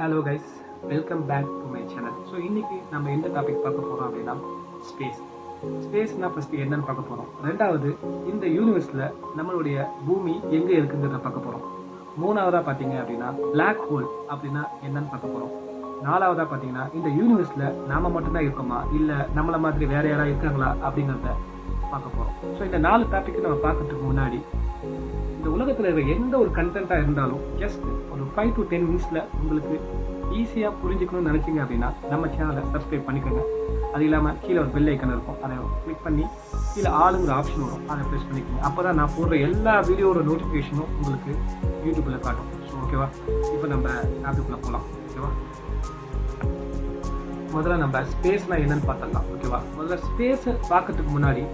Hello guys welcome back to my channel so இன்னைக்கு நம்ம எந்த டாபிக் பார்க்க போகிறோம் அப்படின்னா ஸ்பேஸ் ஸ்பேஸ்னா ஃபஸ்ட்டு என்னன்னு பார்க்க போகிறோம் ரெண்டாவது இந்த யூனிவர்ஸில் நம்மளுடைய பூமி எங்கே இருக்குங்கிறத பார்க்க போகிறோம் மூணாவதாக பார்த்தீங்க அப்படின்னா பிளாக் ஹோல் அப்படின்னா என்னன்னு பார்க்க போகிறோம் நாலாவதாக பார்த்தீங்கன்னா இந்த யூனிவர்ஸில் நாம மட்டும்தான் இருக்கோமா? இல்லை நம்மளை மாதிரி வேற யாராவது இருக்காங்களா அப்படிங்கிறத பார்க்க போகிறோம் ஸோ இந்த நாலு டாபிக் நம்ம பார்க்கறதுக்கு முன்னாடி இந்த உலகத்தில் இருக்கிற எந்த ஒரு கண்டென்ட்டாக இருந்தாலும் ஜஸ்ட் ஒரு ஃபைவ் டு டென் மினிட்ஸில் உங்களுக்கு ஈஸியாக புரிஞ்சுக்கணும்னு நினச்சிங்க அப்படின்னா நம்ம சேனலை சப்ஸ்கிரைப் பண்ணிக்கோங்க. அது இல்லாமல் கீழே ஒரு பெல் ஐக்கன் இருக்கும். அதை கிளிக் பண்ணி கீழே ஆளுங்கிற ஆப்ஷன் வரும். அதை ப்ரெஸ் பண்ணிக்கோங்க. அப்போ தான் நான் போடுற எல்லா வீடியோட நோட்டிஃபிகேஷனும் உங்களுக்கு யூடியூப்பில் காட்டும். ஸோ ஓகேவா இப்போ நம்ம ஆப்புக்குள்ளே போகலாம் ஓகேவா முதல்ல நம்ம ஸ்பேஸ்னால் என்னன்னு பார்த்துடலாம். ஓகேவா முதல்ல ஸ்பேஸை பார்க்கறதுக்கு முன்னாடி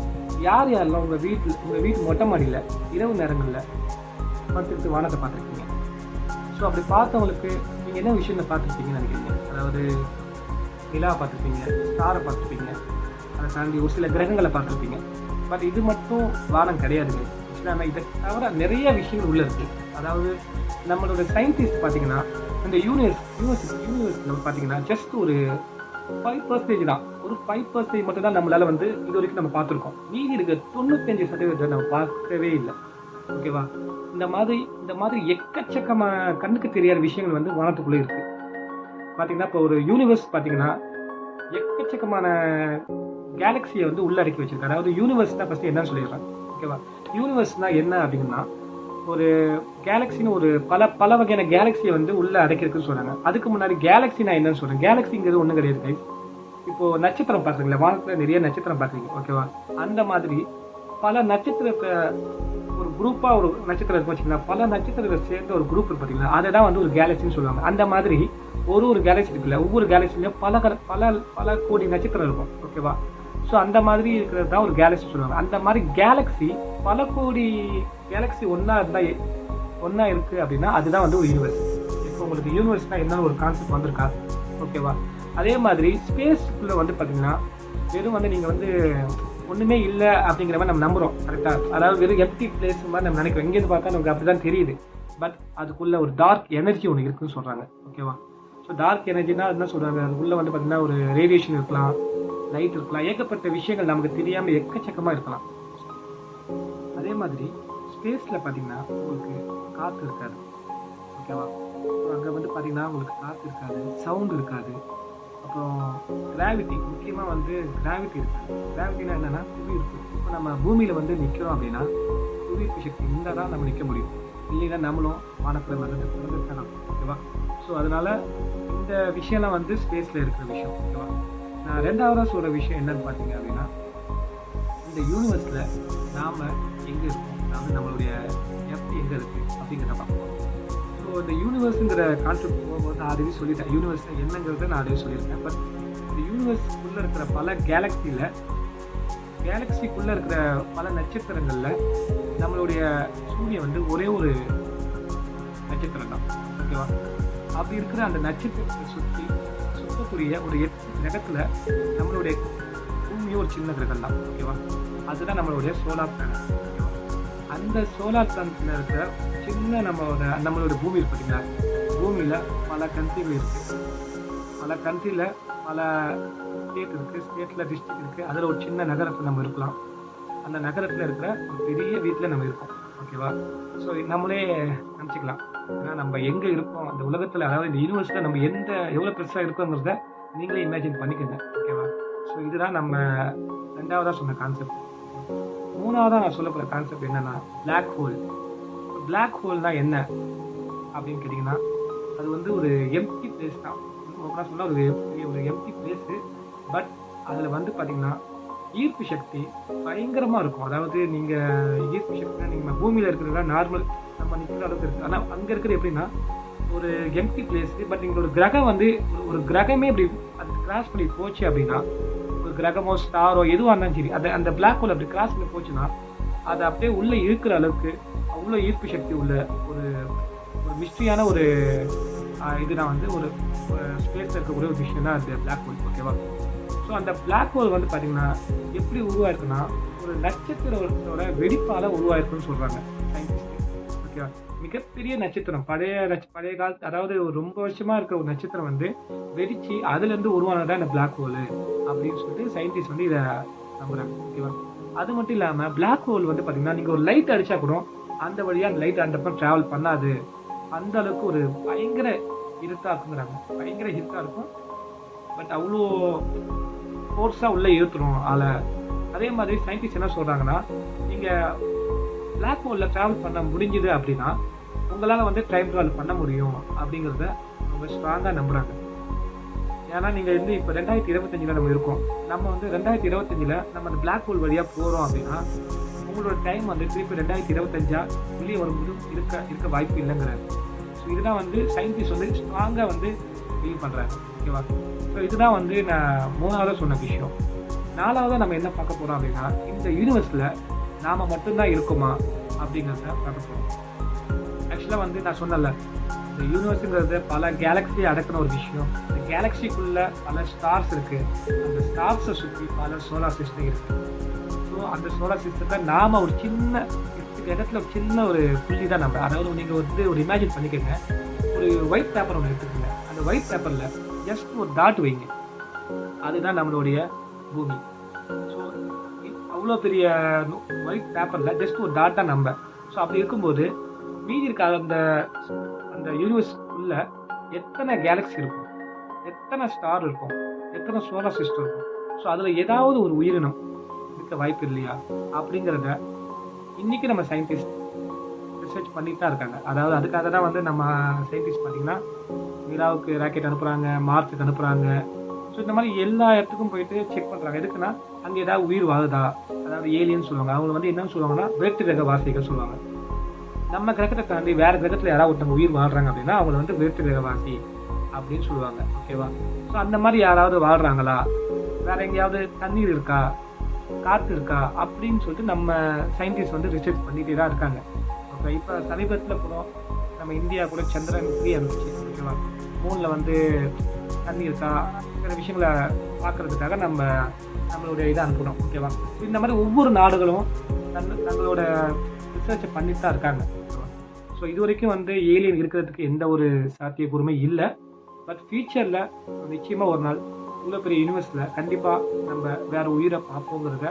யார் யாரெல்லாம் உங்கள் வீட்டில் உங்கள் வீட்டு மொட்டை மாடியில் இரவு நேரங்களில் படுத்துட்டு வானத்தை பார்த்துருக்கீங்க? ஸோ அப்படி பார்த்தவங்களுக்கு நீங்கள் என்ன விஷயத்தை பார்த்துருப்பீங்கன்னு நினைக்கிறீங்க? அதாவது நிலா பார்த்துருப்பீங்க ஸ்டாரை பார்த்துருப்பீங்க அதை தாண்டி ஒரு சில கிரகங்களை பார்த்துருப்பீங்க. பட் இது மட்டும் வானம் கிடையாதுங்க. ஆக்சுவலாக இதை தவிர நிறைய விஷயங்கள் உள்ளே இருக்குது அதாவது நம்மளோட சயின்டிஸ்ட் பார்த்தீங்கன்னா இந்த யூனிவர்ஸ் யூனிவர்ஸ் நம்ம பார்த்தீங்கன்னா ஜஸ்ட் ஒரு ஃபைவ் பர்சன்டேஜ் தான். ஒரு ஃபைவ் பர்சன்டேஜ் மட்டும் தான் நம்மளால வந்து இது வரைக்கும் நம்ம பார்த்துருக்கோம். மீதி இருக்க தொண்ணூத்தஞ்சு சதவீதத்தை நம்ம பார்க்கவே இல்லை. ஓகேவா இந்த மாதிரி இந்த மாதிரி எக்கச்சக்கமான கண்ணுக்கு தெரியாத விஷயங்கள் வந்து வானத்துக்குள்ளே இருக்கு. பார்த்தீங்கன்னா இப்போ ஒரு யூனிவர்ஸ் பார்த்தீங்கன்னா எக்கச்சக்கமான கேலக்சியை வந்து உள்ளடக்கி வச்சிருக்கு அதாவது யூனிவர்ஸ் தான் ஃபஸ்ட்டு என்னன்னு சொல்லிடுறேன். ஓகேவா யூனிவர்ஸ்னா என்ன அப்படின்னா ஒரு கேலக்சின்னு ஒரு பல பல வகையான கேலக்சியை வந்து உள்ள அடைக்கிறதுக்குன்னு சொல்கிறாங்க அதுக்கு முன்னாடி கேலக்சி நான் என்னன்னு சொல்கிறேன் கேலக்சிங்கிறது ஒன்றும் கிடையாது. இப்போ நட்சத்திரம் பார்க்குறீங்களா வானத்தில் நிறைய நட்சத்திரம் பார்க்குறீங்க ஓகேவா அந்த மாதிரி பல நட்சத்திரத்தை ஒரு குரூப்பாக ஒரு நட்சத்திரம் இருக்கும் வச்சுக்கலாம் பல நட்சத்திரத்தை சேர்ந்த ஒரு குரூப் பார்த்தீங்களா? அதை தான் வந்து ஒரு கேலக்சின்னு சொல்லுவாங்க. அந்த மாதிரி ஒரு ஒரு கேலக்சி இருக்குல்ல ஒவ்வொரு கேலக்சிலையும் பல கர- பல பல கோடி நட்சத்திரம் இருக்கும் ஓகேவா ஸோ அந்த மாதிரி இருக்கிறது தான் ஒரு கேலக்சி சொல்லுவாங்க. அந்த மாதிரி கேலக்சி பல கோடி கேலக்சி ஒன்றா இருந்தால் ஒன்றா இருக்குது அப்படின்னா அதுதான் வந்து ஒரு யூனிவர்ஸ் இப்போ உங்களுக்கு யூனிவர்ஸ்னால் என்ன ஒரு கான்செப்ட் வந்திருக்கா? ஓகேவா அதே மாதிரி ஸ்பேஸ்க்குள்ளே வந்து பார்த்தீங்கன்னா வெறும் வந்து நீங்கள் வந்து ஒன்றுமே இல்லை அப்படிங்கிற மாதிரி நம்ம நம்புகிறோம் கரெக்டாக அதாவது வெறும் எம்டி பிளேஸ் மாதிரி நம்ம நினைக்கிறோம். எங்கேருந்து பார்த்தா நமக்கு அப்படி தான் தெரியுது. பட் அதுக்குள்ளே ஒரு டார்க் எனர்ஜி ஒன்று இருக்குன்னு சொல்கிறாங்க ஓகேவா ஸோ டார்க் எனர்ஜினா என்ன சொல்கிறாங்க அதுக்குள்ளே வந்து பார்த்தீங்கன்னா ஒரு ரேடியேஷன் இருக்கலாம் லைட் இருக்கலாம். ஏகப்பட்ட விஷயங்கள் நமக்கு தெரியாமல் எக்கச்சக்கமாக இருக்கலாம். அதே மாதிரி ஸ்பேஸில் பார்த்தீங்கன்னா உங்களுக்கு காற்று இருக்காது. ஓகேவா அங்கே வந்து பார்த்தீங்கன்னா உங்களுக்கு காற்று இருக்காது சவுண்ட் இருக்காது. அப்புறம் கிராவிட்டி முக்கியமாக வந்து கிராவிட்டி இருக்குது கிராவிட்டினா என்னென்னா புவி இருக்கு. இப்போ நம்ம பூமியில் வந்து நிற்கிறோம் அப்படின்னா புவியீர்ப்பு சக்தி இருந்தால் தான் நம்ம நிற்க முடியும். இல்லைன்னா நம்மளும் வானத்தில் வந்து வந்துருக்கலாம் ஓகேவா? ஸோ அதனால இந்த விஷயம்லாம் வந்து ஸ்பேஸில் இருக்கிற விஷயம். ஓகேவா? நான் ரெண்டாவதாக சொல்கிற விஷயம் என்னன்னு பார்த்தீங்க அப்படின்னா இந்த யூனிவர்ஸில் நாம் எங்கே இருக்கோம்? அதாவது நம்மளுடைய எஃப்டி எங்கே இருக்குது அப்படிங்கிறத பார்ப்போம். ஸோ இந்த யூனிவர்ஸுங்கிற கான்செப்ட் போகும்போது நான் அதுவே சொல்லிட்டேன். யூனிவர்ஸ் என்னங்கிறத நான் அதுவே சொல்லியிருக்கேன். பட் இந்த யூனிவர்ஸ்க்குள்ளே இருக்கிற பல கேலக்சியில் கேலக்சிக்குள்ளே இருக்கிற பல நட்சத்திரங்களில் நம்மளுடைய சூரியன் வந்து ஒரே ஒரு நட்சத்திரம் தான். ஓகேவா அப்படி இருக்கிற அந்த நட்சத்திரத்தை சுற்றி சுற்றக்கூடிய ஒரு எட்டு கிரகத்தில் நம்மளுடைய பூமியும் ஒரு சின்ன கிரகம் தான் ஓகேவா அதுதான் நம்மளுடைய சோலார் பிளானட் ஓகேவா அந்த சோலார் பிளானட்ல இருக்கிற சின்ன நம்மளோட நம்மளோட பூமி இருக்கு பார்த்தீங்களா? பூமியில் பல கண்ட்ரிகள் இருக்கு. பல கண்ட்ரியில் பல ஸ்டேட் இருக்குது ஸ்டேட்டில் டிஸ்ட்ரிக்ட் இருக்குது அதில் ஒரு சின்ன நகரத்தில் நம்ம இருக்கலாம். அந்த நகரத்தில் இருக்கிற ஒரு பெரிய வீட்டில் நம்ம இருக்கோம். ஓகேவா ஸோ நம்மளே நினச்சிக்கலாம். ஏன்னா நம்ம எங்கே இருக்கோம்? அந்த உலகத்தில் அதாவது இந்த யூனிவர்ஸில் நம்ம எந்த எவ்வளோ பெருசாக இருக்கோங்கிறத நீங்களே இமேஜின் பண்ணிக்கோங்க. ஓகேவா ஸோ இதுதான் நம்ம ரெண்டாவதாக சொன்ன கான்செப்ட் மூணாவதாக நான் சொல்ல போகிற கான்செப்ட் என்னன்னா பிளாக் ஹோல் பிளாக் ஹோல்னா என்ன அப்படின்னு கேட்டிங்கன்னா அது வந்து ஒரு எம்டி பிளேஸ் தான். ஓப்பனாக சொன்னால் ஒரு ஒரு எம்டி பிளேஸு பட் அதில் வந்து பார்த்தீங்கன்னா ஈர்ப்பு சக்தி பயங்கரமாக இருக்கும். அதாவது நீங்கள் ஈர்ப்பு சக்தினா நீங்கள் பூமியில் இருக்கிறதா நார்மல் நம்ம நிற்கிற அளவுக்கு இருக்குது ஆனால் அங்கே இருக்கிறது எப்படின்னா ஒரு எம்டி பிளேஸ் பட் எங்களோட கிரகம் வந்து ஒரு- கிரகமே இப்படி அது கிராஸ் பண்ணி போச்சு அப்படின்னா கிரகமோ ஸ்டாரோ எதுவாக இருந்தாலும் சரி அதை அந்த பிளாக் ஹோல் அப்படி கிராஸ் பண்ணி போச்சுன்னா அது அப்படியே உள்ளே இழுக்கிற அளவுக்கு அவ்வளோ ஈர்ப்பு சக்தி உள்ள ஒரு ஒரு மிஸ்ட்ரியான ஒரு இது நான் வந்து ஒரு ஸ்பேஸில் இருக்கக்கூடிய ஒரு விஷயம் தான் அது பிளாக் ஹோல் ஓகேவா ஸோ அந்த பிளாக் ஹோல் வந்து பார்த்தீங்கன்னா எப்படி உருவாயிருக்குன்னா ஒரு நட்சத்திரத்தோட வெடிப்பால் உருவாயிருக்குன்னு சொல்கிறாங்க சயின்டிஸ்ட் ஓகேவா மிகப்பெரிய நட்சத்திரம். பழைய நட்ச- பழைய காலத்து அதாவது ஒரு ரொம்ப வருஷமா இருக்கிற ஒரு நட்சத்திரம் வந்து வெடிச்சு அதுல இருந்து உருவானதான் இந்த பிளாக் ஹோல் அப்படின்னு சொல்லிட்டு சயின்டிஸ்ட் வந்து இதை நம்புறாங்க. ஓகேவா அது மட்டும் இல்லாம பிளாக் ஹோல் வந்து பாத்தீங்கன்னா நீங்க ஒரு லைட் அடிச்சா கூட அந்த வழியா அந்த லைட் அந்த பக்கம் டிராவல் பண்ணாது. அந்த அளவுக்கு ஒரு பயங்கர இருட்டா இருக்குங்கிறாங்க. பயங்கர இருட்டா இருக்கும். பட் அவ்வளோ ஃபோர்ஸாக உள்ள இழுத்துரும் ஆளை. அதே மாதிரி சயின்டிஸ்ட் என்ன சொல்றாங்கன்னா நீங்க பிளாக் ஹோலில் டிராவல் பண்ண முடிஞ்சுது அப்படின்னா உங்களால் வந்து டைம் ட்ராவல் பண்ண முடியும் அப்படிங்கிறத ரொம்ப ஸ்ட்ராங்காக நம்புகிறாங்க ஏன்னா நீங்கள் வந்து இப்போ ரெண்டாயிரத்தி இருபத்தஞ்சில் நம்ம இருக்கோம். நம்ம வந்து ரெண்டாயிரத்தி இருபத்தஞ்சில் நம்ம அந்த பிளாக் ஹோல் வழியாக போகிறோம் அப்படின்னா உங்களோட டைம் வந்து திருப்பி ரெண்டாயிரத்தி இருபத்தஞ்சா வெளியே வரும்போது இருக்க இருக்க வாய்ப்பு இல்லைங்கிறாரு. ஸோ இதுதான் வந்து சயின்டிஸ்ட் வந்து ஸ்ட்ராங்காக வந்து ஃபீல் பண்ணுறாங்க ஓகேவா ஸோ இதுதான் வந்து நான் மூணாவதாக சொன்ன விஷயம். நாலாவதாக நம்ம என்ன பார்க்க போகிறோம் அப்படின்னா இந்த யூனிவர்ஸில் நாம் மட்டும்தான் இருக்கோமா அப்படிங்கிறத பார்க்க போகிறோம் ஆக்சுவலாக வந்து நான் சொன்னல இந்த யூனிவர்ஸுங்கிறது பல கேலக்ஸியை அடக்கின ஒரு விஷயம். இந்த கேலக்ஸிக்குள்ளே பல ஸ்டார்ஸ் இருக்குது அந்த ஸ்டார்ஸை சுற்றி பல சோலார் சிஸ்டம் இருக்குது ஸோ அந்த சோலார் சிஸ்டத்தில் நாம் ஒரு சின்ன இடத்துல ஒரு சின்ன ஒரு புள்ளி தான் நம்ம. அதாவது நீங்கள் வந்து ஒரு இமேஜின் பண்ணிக்கோங்க. ஒரு ஒயிட் பேப்பர் ஒன்று எடுத்துக்கோங்க. அந்த ஒயிட் பேப்பரில் ஜஸ்ட் ஒரு டாட் வைங்க. அதுதான் நம்மளுடைய பூமி. ஸோ அவ்வளோ பெரிய ஒயிட் பேப்பரில் ஜஸ்ட் ஒரு டாட்டாக நம்ம. ஸோ அப்படி இருக்கும்போது மீதி இருக்க அந்த அந்த யூனிவர்ஸ் உள்ள எத்தனை கேலக்ஸி இருக்கும்? எத்தனை ஸ்டார் இருக்கும்? எத்தனை சோலார் சிஸ்டம் இருக்கும்? ஸோ அதில் ஏதாவது ஒரு உயிரினம் இருக்க வாய்ப்பு இல்லையா? அப்படிங்கிறத இன்னைக்கு நம்ம சயின்டிஸ்ட் ரிசர்ச் பண்ணிட்டு தான் இருக்காங்க. அதாவது அதுக்காக தான் வந்து நம்ம சயின்டிஸ்ட் பார்த்தீங்கன்னா நிலாவுக்கு ராக்கெட் அனுப்புகிறாங்க மார்ச்சுக்கு அனுப்புகிறாங்க ஸோ இந்த மாதிரி எல்லா இடத்துக்கும் போயிட்டு செக் பண்ணுறாங்க எதுக்குன்னா அங்கே ஏதாவது உயிர் வாழுதா? அதாவது ஏலியன்னு சொல்லுவாங்க. அவங்க வந்து என்னன்னு சொல்லுவாங்கன்னா வேற்று ரக வாசிகள் சொல்லுவாங்க. நம்ம கிரகத்தை தாண்டி வேற கிரகத்தில் யாராவது ஒருத்தவங்க உயிர் வாழ்றாங்க அப்படின்னா அவங்கள வந்து வேற்று கிரகவாசி அப்படின்னு சொல்லுவாங்க. ஓகேவா ஸோ அந்த மாதிரி யாராவது வாழ்றாங்களா? வேற எங்கேயாவது தண்ணீர் இருக்கா? காற்று இருக்கா? அப்படின்னு சொல்லிட்டு நம்ம சயின்டிஸ்ட் வந்து ரிசர்ச் பண்ணிட்டே தான் இருக்காங்க. ஓகே இப்போ சமீபத்தில் கூட நம்ம இந்தியா கூட சந்திரன் த்ரீ அனுப்பிச்சு ஓகேவா மூணில் வந்து தண்ணி இருக்கா? சில விஷயங்களை பார்க்கறதுக்காக நம்ம நம்மளுடைய இதை அனுப்பணும் ஓகேவா இந்த மாதிரி ஒவ்வொரு நாடுகளும் தன் தங்களோட ரிசர்ச் பண்ணிட்டு தான் இருக்காங்க. ஸோ இது வரைக்கும் வந்து ஏலியன் இருக்கிறதுக்கு எந்த ஒரு சாத்தியக்கூறுமே இல்லை. பட் ஃபியூச்சரில் நிச்சயமாக ஒரு நாள் இவ்வளோ பெரிய யூனிவர்ஸில் கண்டிப்பாக நம்ம வேற உயிரை பார்ப்போங்கிறத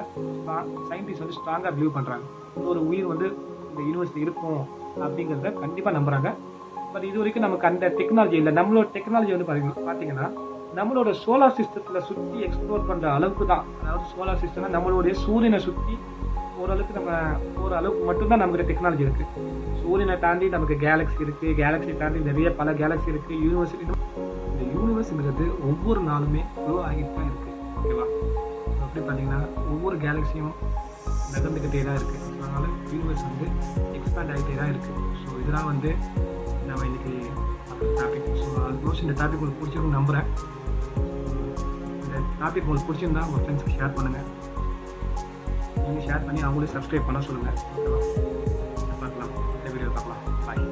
சயின்டிஸ்ட் வந்து ஸ்ட்ராங்காக பிலீவ் பண்ணுறாங்க ஒரு உயிர் வந்து இந்த யூனிவர்ஸில் இருக்கும் அப்படிங்கிறத கண்டிப்பாக நம்புகிறாங்க பட் இது வரைக்கும் நமக்கு அந்த டெக்னாலஜி இல்லை. நம்மளோட டெக்னாலஜி வந்து பார்த்தீங்கன்னா பார்த்தீங்கன்னா நம்மளோட சோலார் சிஸ்டத்தில் சுற்றி எக்ஸ்ப்ளோர் பண்ணுற அளவுக்கு தான் அதாவது சோலார் சிஸ்டம்னா நம்மளுடைய சூரியனை சுற்றி ஓரளவுக்கு நம்ம ஓரளவுக்கு மட்டும்தான் நமக்கு டெக்னாலஜி இருக்கு. சூரியனை தாண்டி நமக்கு கேலக்ஸி இருக்கு. கேலக்ஸி தாண்டி நிறைய பல கேலக்ஸி இருக்கு. யூனிவர்ஸ் இந்த யூனிவர்ஸ்ங்கிறது ஒவ்வொரு நாளுமே க்ளோ ஆகிட்டு தான் இருக்கு. ஓகேவா அப்படி பார்த்தீங்கன்னா ஒவ்வொரு கேலக்ஸியும் நகர்ந்துக்கிட்டே தான் இருக்கு. அதனால யூனிவர்ஸ் வந்து எக்ஸ்பேண்ட் ஆகிட்டே தான் இருக்கு. ஸோ இதெல்லாம் வந்து நம்ம இன்னைக்கு டாபிக் ஸோ ஆல்மோஸ்ட் இந்த டாபிக் உங்களுக்கு பிடிச்சிருக்குன்னு நம்புறேன். இந்த டாபிக் உங்களுக்கு பிடிச்சிருந்தா உங்கள் ஃப்ரெண்ட்ஸ்க்கு ஷேர் பண்ணுங்கள் நீங்கள் ஷேர் பண்ணி அவங்களே சப்ஸ்கிரைப் பண்ண சொல்லுங்கள் ஓகேவா? பார்க்கலாம். இந்த வீடியோ பார்க்கலாம். பாய்